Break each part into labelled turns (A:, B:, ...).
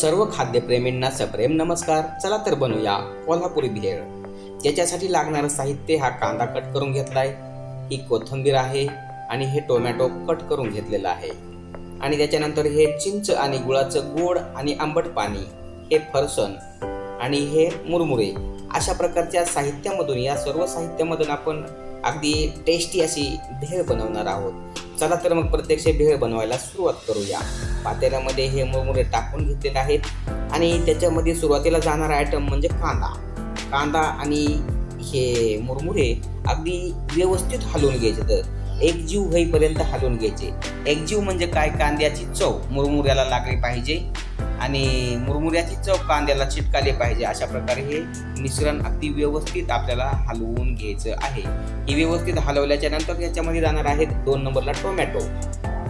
A: सर्व खाद्यप्रेमींना सप्रेम नमस्कार. चला तर बनवूया कोल्हापुरी भेळ त्याच्यासाठी लागणारं साहित्य हा कांदा कट करून घेतलाय. ही कोथिंबीर आहे आणि हे टोमॅटो कट करून घेतलेलं आहे. आणि त्याच्यानंतर हे चिंच आणि गुळाचं गोड आणि आंबट पाणी हे फरसन आणि हे मुरमुरे अशा प्रकारच्या साहित्यामधून या सर्व साहित्यामधून आपण अगदी टेस्टी अशी भेळ बनवणार आहोत. चला तर मग प्रत्यक्ष भेळ बनवायला सुरुवात करूया. पातेल्यामध्ये हे मुरमुरे टाकून घेतलेले आहेत आणि त्याच्यामध्ये सुरुवातीला जाणारा आयटम म्हणजे कांदा. कांदा आणि हे मुरमुरे अगदी व्यवस्थित हलवून घ्यायचे तर एकजीव होईपर्यंत हलवून घ्यायचे. एकजीव म्हणजे काय? कांद्याची चव मुरमुऱ्याला लागली पाहिजे. आणि मुरमुऱ्याची चव कांद्याला चिटकाली पाहिजे अशा प्रकारे हे मिश्रण अगदी व्यवस्थित आपल्याला हलवून घ्यायचं आहे. हे व्यवस्थित हलवल्याच्या नंतर याच्यामध्ये जाणार आहेत दोन नंबरला टोमॅटो.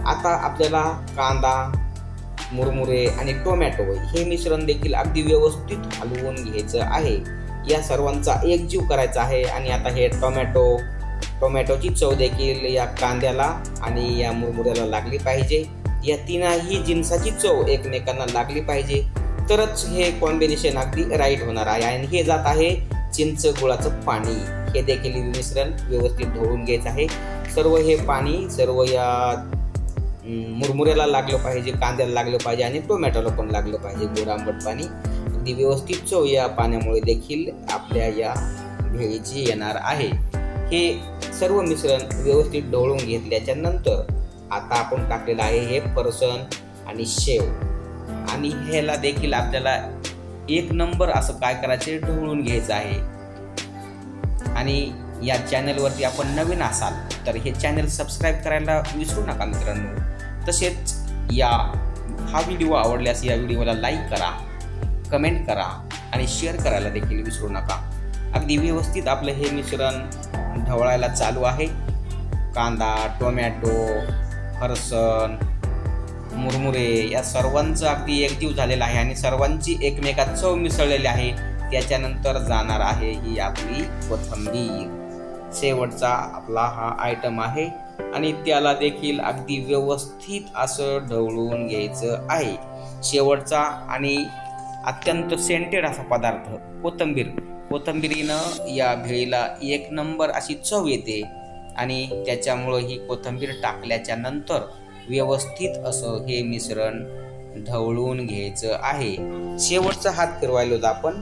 A: आता आपल्याला कांदा मुरमुरे आणि टोमॅटो हे मिश्रण देखील अगदी व्यवस्थित हलवून घ्यायचं आहे. या सर्वांचा एकजीव करायचा आहे आणि आता हे टोमॅटो टोमॅटोची चव देखील या कांद्याला आणि या मुरमुऱ्याला लागली पाहिजे. या तिनाही जिन्साची चव एकमेकांना लागली पाहिजे. तरच हे कॉम्बिनेशन अगदी राईट होणार आहे. आणि हे जात आहे चिंच गुळाचं पाणी. हे देखील मिश्रण व्यवस्थित ढवळून घ्यायचं आहे. सर्व हे पाणी सर्व या मुरमुऱ्याला लागलं पाहिजे कांद्याला लागलं पाहिजे आणि टोमॅटोला पण लागलं पाहिजे. गोड आंबट पाणी. अगदी व्यवस्थित चव या पाण्यामुळे देखील आपल्या या भेळीची येणार आहे. हे सर्व मिश्रण व्यवस्थित ढवळून घेतल्याच्या नंतर आता आपण टाकलेलं आहे हे पर्सन आणि शेव. आणि ह्याला देखील आपल्याला एक नंबर असं काय करायचे ढवळून घ्यायचं आहे. आणि या चॅनलवरती आपण नवीन असाल तर हे चॅनल सबस्क्राईब करायला विसरू नका मित्रांनो. तसेच या हा व्हिडिओ आवडल्यास या व्हिडिओला लाईक करा कमेंट करा आणि शेअर करायला देखील विसरू नका. अगदी व्यवस्थित आपलं हे मिश्रण ढवळायला चालू आहे. कांदा टोमॅटो हरसन मुरमुरे या सर्वांचं अगदी एकजीव झालेलं आहे आणि सर्वांची एकमेकात चव मिसळलेली आहे. त्याच्यानंतर जाणार आहे ही आपली कोथंबीर. शेवटचा आपला हा आयटम आहे आणि त्याला देखील अगदी व्यवस्थित असं ढवळून घ्यायचं आहे. शेवटचा आणि अत्यंत सेंटेड असा पदार्थ कोथंबीर. कोथंबिरीनं या भेळीला एक नंबर अशी चव येते. आणि त्याच्यामुळं ही कोथंबीर टाकल्याच्या नंतर व्यवस्थित असं हे मिश्रण ढवळून घ्यायचं आहे. शेवटचा हात फिरवायलो आपण.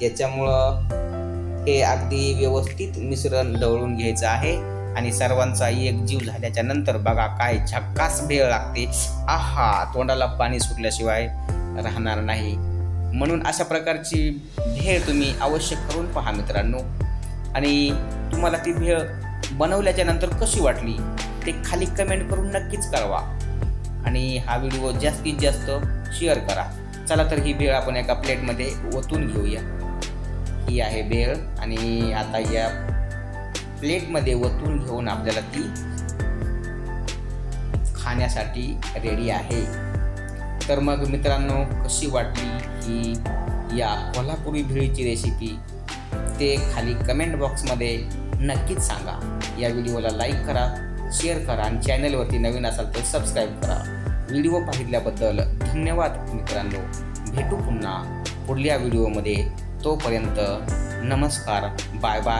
A: त्याच्यामुळं हे अगदी व्यवस्थित मिश्रण ढवळून घ्यायचं आहे. आणि सर्वांचा एकजीव झाल्याच्यानंतर बघा काय झक्कास भेळ लागते. आहा तोंडाला पाणी सुटल्याशिवाय राहणार नाही. म्हणून अशा प्रकारची भेळ तुम्ही अवश्य करून पहा मित्रांनो. आणि तुम्हाला ती भेळ बनवल्याच्या नंतर कशी वाटली ते खाली कमेंट करून नक्कीच कळवा. आणि हा व्हिडिओ जास्तीत जास्त शेअर करा. चला तर ही भेळ आपण एका प्लेटमध्ये ओतून घेऊया. ही आहे भेळ आणि आता या प्लेटमध्ये ओतून घेऊन आपल्याला ती खाण्यासाठी रेडी आहे. तर मग मित्रांनो कशी वाटली ही या कोल्हापुरी भेळीची रेसिपी ते खाली कमेंट बॉक्समध्ये नक्कीच सांगा. या व्हिडिओला लाईक करा शेअर करा आणि चॅनलवरती नवीन असाल तर सबस्क्राईब करा. व्हिडिओ पाहिल्याबद्दल धन्यवाद मित्रांनो. भेटू पुन्हा पुढल्या व्हिडिओमध्ये. तोपर्यंत नमस्कार बाय बाय